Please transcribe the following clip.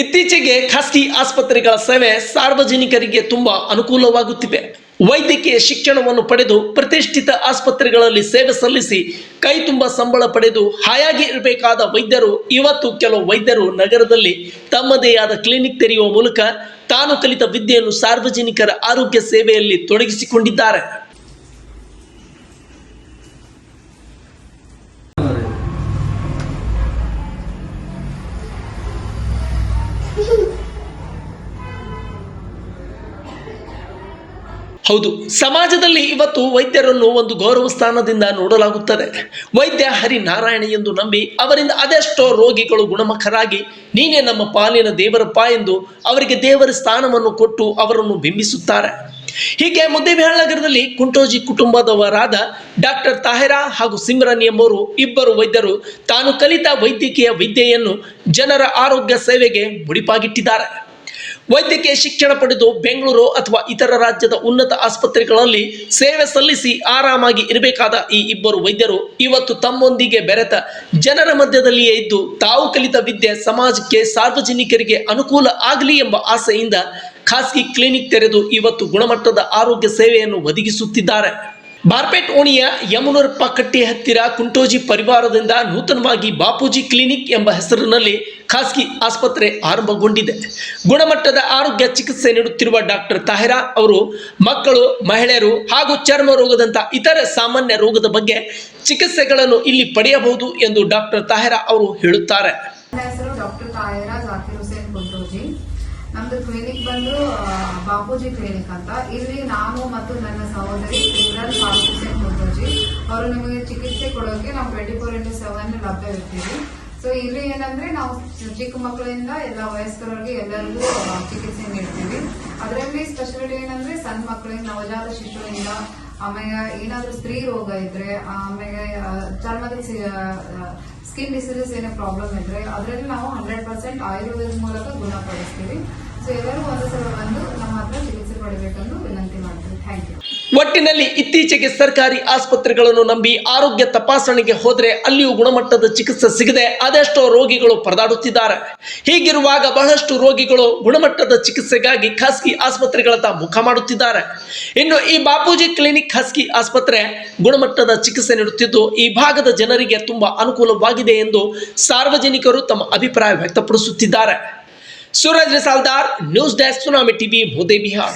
ಇತ್ತೀಚೆಗೆ ಖಾಸಗಿ ಆಸ್ಪತ್ರೆಗಳ ಸೇವೆ ಸಾರ್ವಜನಿಕರಿಗೆ ತುಂಬಾ ಅನುಕೂಲವಾಗುತ್ತಿವೆ ವೈದ್ಯಕೀಯ ಶಿಕ್ಷಣವನ್ನು ಪಡೆದು ಪ್ರತಿಷ್ಠಿತ ಆಸ್ಪತ್ರೆಗಳಲ್ಲಿ ಸೇವೆ ಸಲ್ಲಿಸಿ ಕೈ ತುಂಬ ಸಂಬಳ ಪಡೆದು ಹಾಯಾಗಿ ಇರಬೇಕಾದ ವೈದ್ಯರು, ಇವತ್ತು ಕೆಲವು ವೈದ್ಯರು ನಗರದಲ್ಲಿ ತಮ್ಮದೇ ಆದ ಕ್ಲಿನಿಕ್ ತೆರೆಯುವ ಮೂಲಕ ತಾನು ಕಲಿತ ವಿದ್ಯೆಯನ್ನು ಸಾರ್ವಜನಿಕರ ಆರೋಗ್ಯ ಸೇವೆಯಲ್ಲಿ ತೊಡಗಿಸಿಕೊಂಡಿದ್ದಾರೆ. ಹೌದು, ಸಮಾಜದಲ್ಲಿ ಇವತ್ತು ವೈದ್ಯರನ್ನು ಒಂದು ಗೌರವ ಸ್ಥಾನದಿಂದ ನೋಡಲಾಗುತ್ತದೆ. ವೈದ್ಯ ಹರಿನಾರಾಯಣ ಎಂದು ನಂಬಿ ಅವರಿಂದ ಅದೆಷ್ಟೋ ರೋಗಿಗಳು ಗುಣಮುಖರಾಗಿ, ನೀನೇ ನಮ್ಮ ಪಾಲಿನ ದೇವರಪ್ಪ ಎಂದು ಅವರಿಗೆ ದೇವರ ಸ್ಥಾನವನ್ನು ಕೊಟ್ಟು ಅವರನ್ನು ಬಿಂಬಿಸುತ್ತಾರೆ. ಹೀಗೆ ಮುದ್ದೇಬಿಹಾಳ್ ಕುಂಟೋಜಿ ಕುಟುಂಬದವರಾದ ಡಾಕ್ಟರ್ ತಾಹಿರಾ ಹಾಗೂ ಸಿಮ್ರನ್ ಎಂಬವರು ಇಬ್ಬರು ವೈದ್ಯರು ತಾನು ಕಲಿತ ವೈದ್ಯಕೀಯ ವಿದ್ಯೆಯನ್ನು ಜನರ ಆರೋಗ್ಯ ಸೇವೆಗೆ ಮುಡಿಪಾಗಿಟ್ಟಿದ್ದಾರೆ. ವೈದ್ಯಕೀಯ ಶಿಕ್ಷಣ ಪಡೆದು ಬೆಂಗಳೂರು ಅಥವಾ ಇತರ ರಾಜ್ಯದ ಉನ್ನತ ಆಸ್ಪತ್ರೆಗಳಲ್ಲಿ ಸೇವೆ ಸಲ್ಲಿಸಿ ಆರಾಮಾಗಿ ಇರಬೇಕಾದ ಈ ಇಬ್ಬರು ವೈದ್ಯರು ಇವತ್ತು ತಮ್ಮೊಂದಿಗೆ ಬೆರೆತ ಜನರ ಮಧ್ಯದಲ್ಲಿಯೇ ಇದ್ದು ತಾವು ಕಲಿತ ವಿದ್ಯೆ ಸಮಾಜಕ್ಕೆ ಸಾರ್ವಜನಿಕರಿಗೆ ಅನುಕೂಲ ಆಗಲಿ ಎಂಬ ಆಸೆಯಿಂದ ಖಾಸಗಿ ಕ್ಲಿನಿಕ್ ತೆರೆದು ಇವತ್ತು ಗುಣಮಟ್ಟದ ಆರೋಗ್ಯ ಸೇವೆಯನ್ನು ಒದಗಿಸುತ್ತಿದ್ದಾರೆ. ಬಾರ್ಪೇಟ್ ಓಣಿಯ ಯಮುನೂರಪ್ಪ ಕಟ್ಟಿ ಹತ್ತಿರ ಕುಂಟೋಜಿ ಪರಿವಾರದಿಂದ ನೂತನವಾಗಿ ಬಾಪೂಜಿ ಕ್ಲಿನಿಕ್ ಎಂಬ ಹೆಸರಿನಲ್ಲಿ ಖಾಸಗಿ ಆಸ್ಪತ್ರೆ ಆರಂಭಗೊಂಡಿದೆ. ಗುಣಮಟ್ಟದ ಆರೋಗ್ಯ ಚಿಕಿತ್ಸೆ ನೀಡುತ್ತಿರುವ ಡಾಕ್ಟರ್ ತಾಹಿರಾ ಅವರು, ಮಕ್ಕಳು, ಮಹಿಳೆಯರು ಹಾಗೂ ಚರ್ಮ ರೋಗದಂಥ ಇತರ ಸಾಮಾನ್ಯ ರೋಗದ ಬಗ್ಗೆ ಚಿಕಿತ್ಸೆಗಳನ್ನು ಇಲ್ಲಿ ಪಡೆಯಬಹುದು ಎಂದು ಡಾಕ್ಟರ್ ತಾಹಿರಾ ಅವರು ಹೇಳುತ್ತಾರೆ. ನಮ್ದು ಕ್ಲಿನಿಕ್ ಬಂದು ಬಾಪೂಜಿ ಕ್ಲಿನಿಕ್ ಅಂತ. ಇಲ್ಲಿ ನಾನು ಮತ್ತು ನನ್ನ ಸಹೋದರಿ ಸಿಮ್ರನ್ ಫಾರೂಕ್ ಮುಖರ್ಜಿ. ಅವರು ನಿಮಗೆ ಚಿಕಿತ್ಸೆ ಕೊಡೋಕೆ ನಾವು ಟ್ವೆಂಟಿ ಫೋರ್ ಇಂಟು ಸೆವೆನ್ ಲಭ್ಯವಿರ್ತೀವಿ ಸೊ ಇಲ್ಲಿ ಏನಂದ್ರೆ ನಾವು ಚಿಕ್ಕ ಮಕ್ಕಳಿಂದ ಎಲ್ಲ ವಯಸ್ಕರವರಿಗೆ ಎಲ್ಲರಿಗೂ ಚಿಕಿತ್ಸೆ ನೀಡ್ತೀವಿ. ಅದರಲ್ಲಿ ಸ್ಪೆಷಾಲಿಟಿ ಏನಂದ್ರೆ ಸಣ್ಣ ಮಕ್ಕಳಿಂದ ನವಜಾತ ಶಿಶುವಿಂದ ಆಮೇಲೆ ಏನಾದ್ರೂ ಸ್ತ್ರೀ ರೋಗ ಇದ್ರೆ ಆಮೇಲೆ ಚರ್ಮದ ಸ್ಕಿನ್ ಡಿಸೀಸಸ್ ಏನೋ ಪ್ರಾಬ್ಲಮ್ ಇದ್ರೆ, ಅದರಲ್ಲಿ ನಾವು ಹಂಡ್ರೆಡ್ ಪರ್ಸೆಂಟ್ ಆಯುರ್ವೇದ ಮೂಲಕ ಗುಣಪಡಿಸ್ತೀವಿ. ಒಟ್ಟಿನಲ್ಲಿ ಇತ್ತೀಚೆಗೆ ಸರ್ಕಾರಿ ಆಸ್ಪತ್ರೆಗಳನ್ನು ನಂಬಿ ಆರೋಗ್ಯ ತಪಾಸಣೆಗೆ ಹೋದರೆ ಅಲ್ಲಿಯೂ ಗುಣಮಟ್ಟದ ಚಿಕಿತ್ಸೆ ಸಿಗದೆ ಅದೆಷ್ಟೋ ರೋಗಿಗಳು ಪರದಾಡುತ್ತಿದ್ದಾರೆ. ಹೀಗಿರುವಾಗ ಬಹಳಷ್ಟು ರೋಗಿಗಳು ಗುಣಮಟ್ಟದ ಚಿಕಿತ್ಸೆಗಾಗಿ ಖಾಸಗಿ ಆಸ್ಪತ್ರೆಗಳತ್ತ ಮುಖ ಮಾಡುತ್ತಿದ್ದಾರೆ. ಇನ್ನು ಈ ಬಾಪೂಜಿ ಕ್ಲಿನಿಕ್ ಖಾಸಗಿ ಆಸ್ಪತ್ರೆ ಗುಣಮಟ್ಟದ ಚಿಕಿತ್ಸೆ ನೀಡುತ್ತಿದ್ದು ಈ ಭಾಗದ ಜನರಿಗೆ ತುಂಬಾ ಅನುಕೂಲವಾಗಿದೆ ಎಂದು ಸಾರ್ವಜನಿಕರು ತಮ್ಮ ಅಭಿಪ್ರಾಯ ವ್ಯಕ್ತಪಡಿಸುತ್ತಿದ್ದಾರೆ. Suraj Risaldar news desk tsunami TV भूदे Bihar.